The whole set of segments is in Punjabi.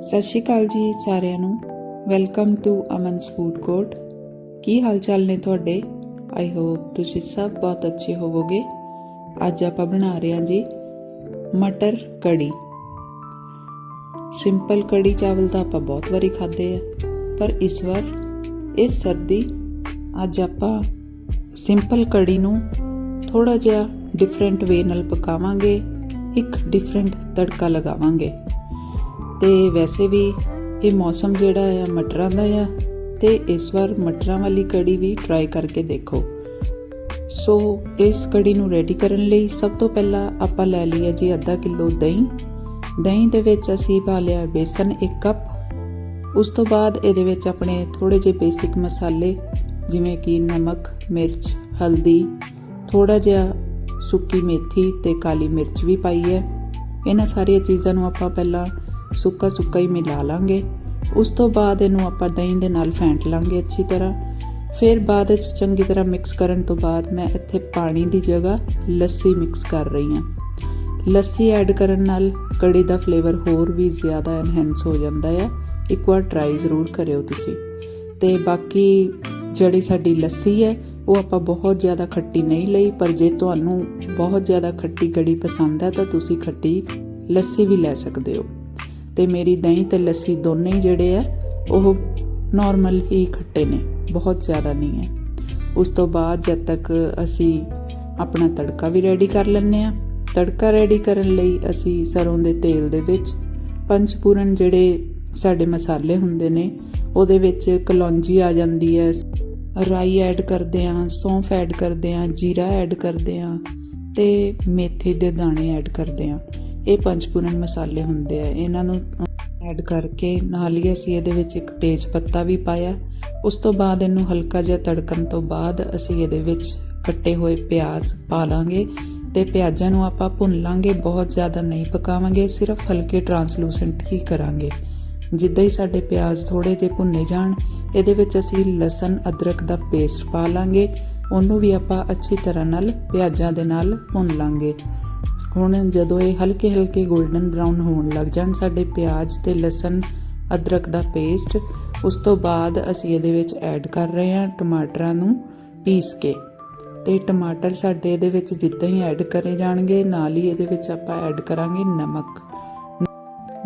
ਸਤਿ ਸ਼੍ਰੀ ਅਕਾਲ ਜੀ ਸਾਰਿਆਂ ਨੂੰ। Welcome to Amans food court ਕੀ ਹਾਲ ਚਾਲ ਨੇ ਤੁਹਾਡੇ? ਆਈ ਹੋਪ ਤੁਸੀਂ ਸਭ ਬਹੁਤ ਅੱਛੇ ਹੋਵੋਗੇ। ਅੱਜ ਆਪਾਂ ਬਣਾ ਰਹੇ ਹਾਂ ਜੀ ਮਟਰ ਕੜੀ। ਸਿੰਪਲ ਕੜੀ ਚਾਵਲ ਤਾਂ ਆਪਾਂ ਬਹੁਤ ਵਾਰੀ ਖਾਦੇ ਆ, ਪਰ ਇਸ ਵਾਰ ਇਸ ਸਰਦੀ ਅੱਜ ਆਪਾਂ ਸਿੰਪਲ ਕੜੀ ਨੂੰ ਥੋੜਾ ਜਿਹਾ ਡਿਫਰੈਂਟ ਵੇ ਨਾਲ ਪਕਾਵਾਂਗੇ, ਇੱਕ ਡਿਫਰੈਂਟ ਤੜਕਾ ਲਗਾਵਾਂਗੇ। ਤੇ ਵੈਸੇ ਵੀ ਇਹ ਮੌਸਮ ਜਿਹੜਾ ਆ, ਮਟਰਾਂ ਦਾ ਆ, ਤੇ ਇਸ ਵਾਰ ਮਟਰਾਂ ਵਾਲੀ ਕੜੀ ਵੀ ਟਰਾਈ ਕਰਕੇ ਦੇਖੋ। ਸੋ ਇਸ ਕੜੀ ਨੂੰ ਰੈਡੀ ਕਰਨ ਲਈ ਸਭ ਤੋਂ ਪਹਿਲਾਂ ਆਪਾਂ ਲੈ ਲਿਆ ਜੀ ਅੱਧਾ ਕਿਲੋ ਦਹੀਂ। ਦਹੀਂ ਦੇ ਵਿੱਚ ਅਸੀਂ ਪਾ ਲਿਆ ਬੇਸਨ 1 ਕੱਪ। ਉਸ ਤੋਂ ਬਾਅਦ ਇਹਦੇ ਵਿੱਚ ਆਪਣੇ ਥੋੜੇ ਜਿਹੇ ਬੇਸਿਕ ਮਸਾਲੇ, ਜਿਵੇਂ ਕਿ ਨਮਕ, ਮਿਰਚ, ਹਲਦੀ ਥੋੜਾ ਜਿਹਾ ਸੁੱਕੀ ਮੇਥੀ ਤੇ ਕਾਲੀ ਮਿਰਚ ਵੀ ਪਾਈ ਹੈ। ਇਹਨਾਂ ਸਾਰੀਆਂ ਚੀਜ਼ਾਂ ਨੂੰ ਆਪਾਂ ਪਹਿਲਾਂ ਸੁੱਕਾ ਸੁੱਕਾ ਹੀ ਮਿਲਾ ਲਾਂਗੇ। ਉਸ ਤੋਂ ਬਾਅਦ ਇਹਨੂੰ ਆਪਾਂ ਦਹੀਂ ਦੇ ਨਾਲ ਫੈਂਟ ਲਾਂਗੇ ਅੱਛੀ ਤਰ੍ਹਾਂ। ਫਿਰ ਬਾਅਦ ਵਿੱਚ ਚੰਗੀ ਤਰ੍ਹਾਂ ਮਿਕਸ ਕਰਨ ਤੋਂ ਬਾਅਦ ਮੈਂ ਇੱਥੇ ਪਾਣੀ ਦੀ ਜਗ੍ਹਾ ਲੱਸੀ ਮਿਕਸ ਕਰ ਰਹੀ ਹਾਂ। ਲੱਸੀ ਐਡ ਕਰਨ ਨਾਲ ਕੜੀ ਦਾ ਫਲੇਵਰ ਹੋਰ ਵੀ ਜ਼ਿਆਦਾ ਐਨਹੈਂਸ ਹੋ ਜਾਂਦਾ ਹੈ ਇੱਕ ਵਾਰ ਟਰਾਈ ਜ਼ਰੂਰ ਕਰਿਓ ਤੁਸੀਂ। ਤੇ ਬਾਕੀ ਜਿਹੜੀ ਸਾਡੀ ਲੱਸੀ ਹੈ, ਉਹ ਆਪਾਂ ਬਹੁਤ ਜ਼ਿਆਦਾ ਖੱਟੀ ਨਹੀਂ ਲਈ, ਪਰ ਜੇ ਤੁਹਾਨੂੰ ਬਹੁਤ ਜ਼ਿਆਦਾ ਖੱਟੀ ਕੜੀ ਪਸੰਦ ਹੈ, ਤਾਂ ਤੁਸੀਂ ਖੱਟੀ ਲੱਸੀ ਵੀ ਲੈ ਸਕਦੇ ਹੋ। ਤੇ ਮੇਰੀ ਦਹੀਂ ਤੇ ਲੱਸੀ ਦੋਨੇ ਹੀ ਜਿਹੜੇ ਆ, ਉਹ ਨਾਰਮਲ ਹੀ ਖੱਟੇ ਨੇ, ਬਹੁਤ ਜ਼ਿਆਦਾ ਨਹੀਂ ਹੈ। ਉਸ ਤੋਂ ਬਾਅਦ ਜਦ ਤੱਕ ਅਸੀਂ ਆਪਣਾ ਤੜਕਾ ਵੀ ਰੈਡੀ ਕਰ ਲੈਂਦੇ ਆ ਤੜਕਾ ਰੈਡੀ ਕਰਨ ਲਈ ਅਸੀਂ ਸਰੋਂ ਦੇ ਤੇਲ ਦੇ ਵਿੱਚ ਪੰਚਪੂਰਨ ਜਿਹੜੇ ਸਾਡੇ ਮਸਾਲੇ ਹੁੰਦੇ ਨੇ, ਉਹਦੇ ਵਿੱਚ ਕਲੌਂਜੀ ਆ ਜਾਂਦੀ ਹੈ, ਰਾਈ ਐਡ ਕਰਦੇ ਆ ਸੌਂਫ ਐਡ ਕਰਦੇ ਆ ਜੀਰਾ ਐਡ ਕਰਦੇ ਆ ਤੇ ਮੇਥੇ ਦੇ ਦਾਣੇ ਐਡ ਕਰਦੇ ਆ ਇਹ ਪੰਚਪੂਰਨ ਮਸਾਲੇ ਹੁੰਦੇ ਆ। ਇਹਨਾਂ ਨੂੰ ਐਡ ਕਰਕੇ ਨਾਲ ਹੀ ਅਸੀਂ ਇਹਦੇ ਵਿੱਚ ਇੱਕ ਤੇਜ ਪੱਤਾ ਵੀ ਪਾਇਆ। ਉਸ ਤੋਂ ਬਾਅਦ ਇਹਨੂੰ ਹਲਕਾ ਜਿਹਾ ਤੜਕਣ ਤੋਂ ਬਾਅਦ ਅਸੀਂ ਇਹਦੇ ਵਿੱਚ ਕੱਟੇ ਹੋਏ ਪਿਆਜ਼ ਪਾ ਲਾਂਗੇ ਤੇ ਪਿਆਜ਼ਾਂ ਨੂੰ ਆਪਾਂ ਭੁੰਨ ਲਾਂਗੇ, ਬਹੁਤ ਜ਼ਿਆਦਾ ਨਹੀਂ ਪਕਾਵਾਂਗੇ, ਸਿਰਫ ਹਲਕੇ ਟਰਾਂਸਲੂਸੈਂਟ ਹੀ ਕਰਾਂਗੇ। ਜਿੱਦਾਂ ਹੀ ਸਾਡੇ ਪਿਆਜ਼ ਥੋੜੇ ਜਿਹੇ ਭੁੰਨੇ ਜਾਣ, ਇਹਦੇ ਵਿੱਚ ਅਸੀਂ ਲਸਣ, ਅਦਰਕ ਦਾ ਪੇਸਟ ਪਾ ਲਾਂਗੇ। ਉਹਨੂੰ ਵੀ ਆਪਾਂ ਅੱਛੀ ਤਰ੍ਹਾਂ ਨਾਲ ਪਿਆਜ਼ਾਂ ਦੇ ਨਾਲ ਭੁੰਨ ਲਾਂਗੇ। ਹੁਣ ਜਦੋਂ ਇਹ ਹਲਕੇ ਹਲਕੇ 골ਡਨ ਬ੍ਰਾਊਨ ਹੋਣ ਲੱਗ ਜਾਣ, ਸਾਡੇ ਪਿਆਜ਼ ਤੇ ਲਸਣ, ਅਦਰਕ ਦਾ ਪੇਸਟ, ਉਸ ਤੋਂ ਬਾਅਦ ਅਸੀਂ ਇਹਦੇ ਵਿੱਚ ਐਡ ਕਰ ਰਹੇ ਹਾਂ ਟਮਾਟਰਾਂ ਨੂੰ ਪੀਸ ਕੇ। ਤੇ ਟਮਾਟਰ ਸਾਡੇ ਇਹਦੇ ਵਿੱਚ ਜਿੱਦਾਂ ਹੀ ਐਡ ਕਰੇ ਜਾਣਗੇ, ਨਾਲ ਹੀ ਇਹਦੇ ਵਿੱਚ ਆਪਾਂ ਐਡ ਕਰਾਂਗੇ ਨਮਕ।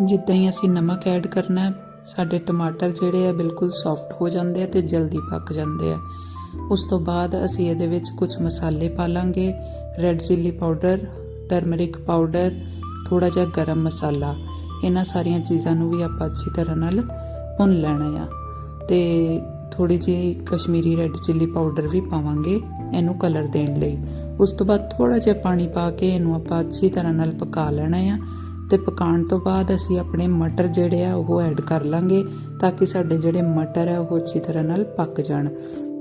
ਜਿੱਦਾਂ ਹੀ ਅਸੀਂ ਨਮਕ ਐਡ ਕਰਨਾ, ਸਾਡੇ ਟਮਾਟਰ ਜਿਹੜੇ ਆ ਬਿਲਕੁਲ ਸੌਫਟ ਹੋ ਜਾਂਦੇ ਆ ਤੇ ਜਲਦੀ ਪੱਕ ਜਾਂਦੇ ਆ। ਉਸ ਤੋਂ ਬਾਅਦ ਅਸੀਂ ਇਹਦੇ ਵਿੱਚ ਕੁਝ ਮਸਾਲੇ ਪਾ ਲਾਂਗੇ red chilli powder turmeric powder ਥੋੜਾ ਜਿਹਾ ਗਰਮ ਮਸਾਲਾ, ਇਹਨਾਂ ਸਾਰੀਆਂ ਚੀਜ਼ਾਂ ਨੂੰ ਵੀ ਆਪਾਂ ਅੱਛੀ ਤਰ੍ਹਾਂ ਨਾਲ ਭੁੰਨ ਲੈਣਾ ਆ। ਤੇ ਥੋੜੀ ਜਿਹੀ ਕਸ਼ਮੀਰੀ ਰੈੱਡ ਚਿੱਲੀ ਪਾਊਡਰ ਵੀ ਪਾਵਾਂਗੇ ਇਹਨੂੰ ਕਲਰ ਦੇਣ ਲਈ। ਉਸ ਤੋਂ ਬਾਅਦ ਥੋੜਾ ਜਿਹਾ ਪਾਣੀ ਪਾ ਕੇ ਇਹਨੂੰ ਆਪਾਂ ਅੱਛੀ ਤਰ੍ਹਾਂ ਨਾਲ ਪਕਾ ਲੈਣਾ ਆ। ਤੇ ਪਕਾਉਣ ਤੋਂ ਬਾਅਦ ਅਸੀਂ ਆਪਣੇ ਮਟਰ ਜਿਹੜੇ ਆ ਉਹ ਐਡ ਕਰ ਲਾਂਗੇ ਤਾਂ ਕਿ ਸਾਡੇ ਜਿਹੜੇ ਮਟਰ ਆ ਉਹ ਅੱਛੀ ਤਰ੍ਹਾਂ ਨਾਲ ਪੱਕ ਜਾਣ।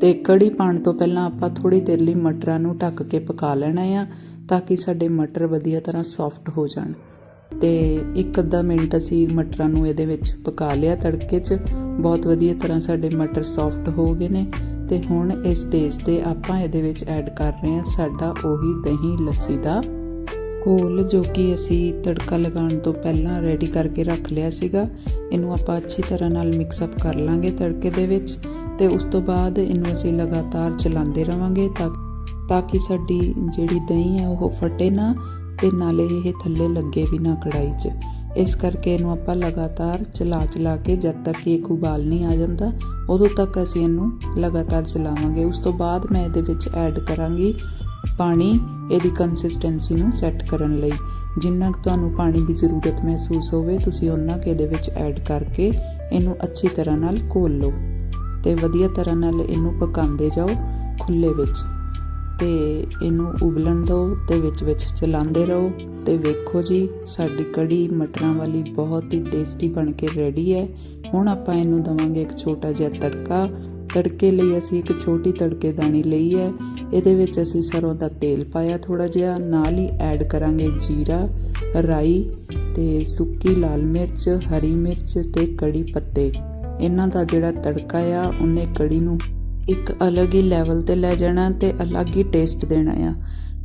ਤੇ ਕੜੀ ਪਾਉਣ ਤੋਂ ਪਹਿਲਾਂ ਆਪਾਂ ਥੋੜੀ ਦੇਰ ਲਈ ਮਟਰਾਂ ਨੂੰ ਢੱਕ ਕੇ ਪਕਾ ਲੈਣਾ ਆ, ਤਾਂ ਕਿ ਸਾਡੇ ਮਟਰ ਵਧੀਆ ਤਰ੍ਹਾਂ ਸੌਫਟ ਹੋ ਜਾਣ। ਤੇ ਇੱਕ ਅੱਧਾ ਮਿੰਟ ਅਸੀਂ ਮਟਰਾਂ ਨੂੰ ਇਹਦੇ ਵਿੱਚ ਪਕਾ ਲਿਆ ਤੜਕੇ 'ਚ। ਬਹੁਤ ਵਧੀਆ ਤਰ੍ਹਾਂ ਸਾਡੇ ਮਟਰ ਸੌਫਟ ਹੋ ਗਏ ਨੇ। ਤੇ ਹੁਣ ਇਸ ਸਟੇਜ ਤੇ ਆਪਾਂ ਇਹਦੇ ਵਿੱਚ ਐਡ ਕਰ ਰਹੇ ਹਾਂ ਸਾਡਾ ਉਹੀ ਦਹੀਂ ਲੱਸੀ ਦਾ ਘੋਲ, ਜੋ ਕਿ ਅਸੀਂ ਤੜਕਾ ਲਗਾਉਣ ਤੋਂ ਪਹਿਲਾਂ ਰੈਡੀ ਕਰਕੇ ਰੱਖ ਲਿਆ ਸੀਗਾ। ਇਹਨੂੰ ਆਪਾਂ ਅੱਛੀ ਤਰ੍ਹਾਂ ਨਾਲ ਮਿਕਸ ਅਪ ਕਰ ਲਾਂਗੇ ਤੜਕੇ ਦੇ ਵਿੱਚ। ਤੇ ਉਸ ਤੋਂ ਬਾਅਦ ਇਹਨੂੰ ਅਸੀਂ ਲਗਾਤਾਰ ਚਲਾਉਂਦੇ ਰਵਾਂਗੇ ਤਾਂ ਤਾਂ ਕਿ ਸਾਡੀ ਜਿਹੜੀ ਦਹੀਂ ਹੈ ਉਹ ਫਟੇ ਨਾ ਤੇ ਨਾਲੇ ਇਹ ਥੱਲੇ ਲੱਗੇ ਵੀ ਨਾ ਕੜਾਈ 'ਚ। ਇਸ ਕਰਕੇ ਇਹਨੂੰ ਆਪਾਂ ਲਗਾਤਾਰ ਚਲਾ ਚਲਾ ਕੇ ਜਦ ਤੱਕ ਕਿ ਉਬਾਲ ਨਹੀਂ ਆ ਜਾਂਦਾ, ਉਦੋਂ ਤੱਕ ਅਸੀਂ ਇਹਨੂੰ ਲਗਾਤਾਰ ਚਲਾਵਾਂਗੇ। ਉਸ ਤੋਂ ਬਾਅਦ ਮੈਂ ਇਹਦੇ ਵਿੱਚ ਐਡ ਕਰਾਂਗੀ ਪਾਣੀ ਇਹਦੀ ਕੰਸਿਸਟੈਂਸੀ ਨੂੰ ਸੈੱਟ ਕਰਨ ਲਈ। ਜਿੰਨਾ ਕੁ ਤੁਹਾਨੂੰ ਪਾਣੀ ਦੀ ਜ਼ਰੂਰਤ ਮਹਿਸੂਸ ਹੋਵੇ, ਤੁਸੀਂ ਉਹਨਾਂ ਕੁ ਇਹਦੇ ਵਿੱਚ ਐਡ ਕਰਕੇ ਇਹਨੂੰ ਅੱਛੀ ਤਰ੍ਹਾਂ ਨਾਲ ਘੋਲ ਲਓ। ਤੇ ਵਧੀਆ ਤਰ੍ਹਾਂ ਨਾਲ ਇਹਨੂੰ ਪਕਾਉਂਦੇ ਜਾਓ ਖੁੱਲੇ ਵਿੱਚ। ਤੇ ਇਹਨੂੰ ਉਬਲਣ ਦਿਓ ਤੇ ਵਿੱਚ ਵਿੱਚ ਚਲਾਉਂਦੇ ਰਹੋ। ਤੇ ਵੇਖੋ ਜੀ, ਸਾਡੀ ਕੜੀ ਮਟਰਾਂ ਵਾਲੀ ਬਹੁਤ ਹੀ ਟੇਸਟੀ ਬਣ ਕੇ ਰੈਡੀ ਹੈ। ਹੁਣ ਆਪਾਂ ਇਹਨੂੰ ਦਵਾਂਗੇ ਇੱਕ ਛੋਟਾ ਜਿਹਾ ਤੜਕਾ। ਤੜਕੇ ਲਈ ਅਸੀਂ ਇੱਕ ਛੋਟੀ ਤੜਕੇਦਾਨੀ ਲਈ ਹੈ। ਇਹਦੇ ਵਿੱਚ ਅਸੀਂ ਸਰੋਂ ਦਾ ਤੇਲ ਪਾਇਆ ਥੋੜਾ ਜਿਹਾ। ਨਾਲ ਹੀ ਐਡ ਕਰਾਂਗੇ ਜੀਰਾ, ਰਾਈ ਤੇ ਸੁੱਕੀ ਲਾਲ ਮਿਰਚ, ਹਰੀ ਮਿਰਚ ਤੇ ਕੜੀ ਪੱਤੇ। ਇਹਨਾਂ ਦਾ ਜਿਹੜਾ ਤੜਕਾ ਆ, ਉਹਨੇ ਕੜੀ ਨੂੰ ਇੱਕ ਅਲੱਗ ਹੀ ਲੈਵਲ ਤੇ ਲੈ ਜਾਣਾ ਤੇ ਅਲੱਗ ਹੀ ਟੇਸਟ ਦੇਣਾ ਆ।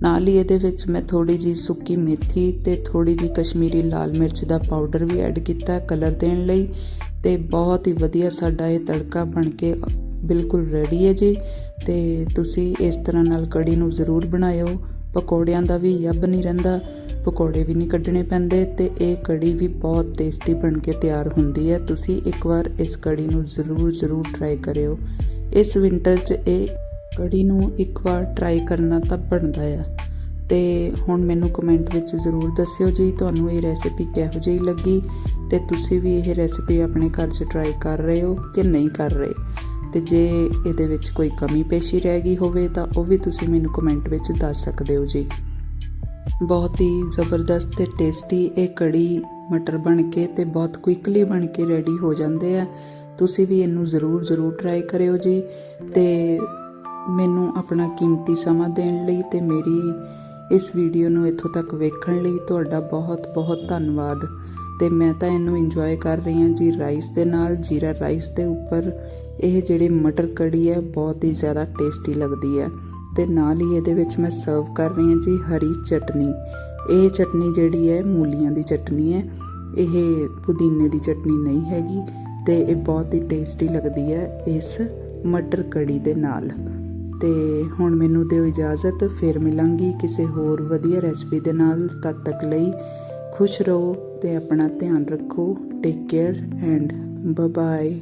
ਨਾਲ ਹੀ ਇਹਦੇ ਵਿੱਚ ਮੈਂ ਥੋੜੀ ਜੀ ਸੁੱਕੀ ਮੇਥੀ ਤੇ ਥੋੜੀ ਜੀ ਕਸ਼ਮੀਰੀ ਲਾਲ ਮਿਰਚ ਦਾ ਪਾਊਡਰ ਵੀ ਐਡ ਕੀਤਾ ਕਲਰ ਦੇਣ ਲਈ ਤੇ ਬਹੁਤ ਹੀ ਵਧੀਆ ਸਾਡਾ ਇਹ ਤੜਕਾ ਬਣ ਕੇ ਬਿਲਕੁਲ ਰੈਡੀ ਹੈ ਜੀ। ਤੇ ਤੁਸੀਂ ਇਸ ਤਰ੍ਹਾਂ ਨਾਲ ਕੜੀ ਨੂੰ ਜ਼ਰੂਰ ਬਣਾਇਓ। ਪਕੌੜਿਆਂ ਦਾ ਵੀ ਯੱਬ ਨਹੀਂ ਰਹਿੰਦਾ। ਪਕੌੜੇ ਵੀ ਨਹੀਂ ਕੱਢਣੇ ਪੈਂਦੇ ਤੇ ਇਹ ਕੜੀ ਵੀ ਬਹੁਤ ਟੇਸਟੀ ਬਣ ਕੇ ਤਿਆਰ ਹੁੰਦੀ ਹੈ। ਤੁਸੀਂ ਇੱਕ ਵਾਰ ਇਸ ਕੜੀ ਨੂੰ ਜ਼ਰੂਰ ਜ਼ਰੂਰ ਟਰਾਈ ਕਰਿਓ। ਇਸ ਵਿੰਟਰ 'ਚ ਇਹ ਕੜੀ ਨੂੰ ਇੱਕ ਵਾਰ ਟਰਾਈ ਕਰਨਾ ਤਾਂ ਬਣਦਾ ਆ। ਤੇ ਹੁਣ ਮੈਨੂੰ ਕਮੈਂਟ ਵਿੱਚ ਜ਼ਰੂਰ ਦੱਸਿਓ ਜੀ, ਤੁਹਾਨੂੰ ਇਹ ਰੈਸਿਪੀ ਕਿਹੋ ਜਿਹੀ ਲੱਗੀ ਤੇ ਤੁਸੀਂ ਵੀ ਇਹ ਰੈਸਿਪੀ ਆਪਣੇ ਘਰ 'ਚ ਟਰਾਈ ਕਰ ਰਹੇ ਹੋ ਕਿ ਨਹੀਂ ਕਰ ਰਹੇ? ਤੇ ਜੇ ਇਹਦੇ ਵਿੱਚ ਕੋਈ ਕਮੀ ਪੇਸ਼ੀ ਰਹਿ ਗਈ ਹੋਵੇ ਤਾਂ ਉਹ ਵੀ ਤੁਸੀਂ ਮੈਨੂੰ ਕਮੈਂਟ ਵਿੱਚ ਦੱਸ ਸਕਦੇ ਹੋ ਜੀ। ਬਹੁਤ ਹੀ ਜ਼ਬਰਦਸਤ ਤੇ ਟੇਸਟੀ ਇਹ ਕੜੀ ਮਟਰ ਬਣ ਕੇ ਤੇ ਬਹੁਤ ਕੁਇਕਲੀ ਬਣ ਕੇ ਰੈਡੀ ਹੋ ਜਾਂਦੇ ਆ। ਤੁਸੀਂ ਵੀ ਇਹਨੂੰ ਜ਼ਰੂਰ ਜ਼ਰੂਰ ਟਰਾਈ ਕਰਿਓ ਜੀ ਤੇ ਮੈਨੂੰ ਆਪਣਾ ਕੀਮਤੀ ਸਮਾਂ ਦੇਣ ਲਈ ਤੇ ਮੇਰੀ ਇਸ ਵੀਡੀਓ ਨੂੰ ਇੱਥੋਂ ਤੱਕ ਵੇਖਣ ਲਈ ਤੁਹਾਡਾ ਬਹੁਤ ਬਹੁਤ ਧੰਨਵਾਦ। ਤੇ ਮੈਂ ਤਾਂ ਇਹਨੂੰ ਇੰਜੋਏ ਕਰ ਰਹੀ ਹਾਂ ਜੀ ਰਾਈਸ ਦੇ ਨਾਲ। ਜੀਰਾ ਰਾਈਸ ਦੇ ਉੱਪਰ ਇਹ ਜਿਹੜੀ ਮਟਰ ਕੜੀ ਹੈ, ਬਹੁਤ ਹੀ ਜ਼ਿਆਦਾ ਟੇਸਟੀ ਲੱਗਦੀ ਹੈ। ਤੇ ਨਾਲ ਹੀ ਇਹਦੇ ਵਿੱਚ ਮੈਂ ਸਰਵ ਕਰ ਰਹੀ ਹਾਂ ਜੀ ਹਰੀ ਚਟਨੀ। ਇਹ ਚਟਨੀ ਜਿਹੜੀ ਹੈ ਮੂਲੀਆਂ ਦੀ ਚਟਨੀ ਹੈ। ਇਹ ਪੁਦੀਨੇ ਦੀ ਚਟਨੀ ਨਹੀਂ ਹੈਗੀ ਤੇ ਇਹ ਬਹੁਤ ਹੀ ਟੇਸਟੀ ਲੱਗਦੀ ਹੈ ਇਸ ਮਟਰ ਕੜੀ ਦੇ ਨਾਲ। ਤੇ ਹੁਣ ਮੈਨੂੰ ਦਿਓ ਇਜਾਜ਼ਤ, ਫਿਰ ਮਿਲਾਂਗੀ ਕਿਸੇ ਹੋਰ ਵਧੀਆ ਰੈਸਪੀ ਦੇ ਨਾਲ। ਤਦ ਤੱਕ ਲਈ ਖੁਸ਼ ਰਹੋ ਤੇ ਆਪਣਾ ਧਿਆਨ ਰੱਖੋ। Take care and bye bye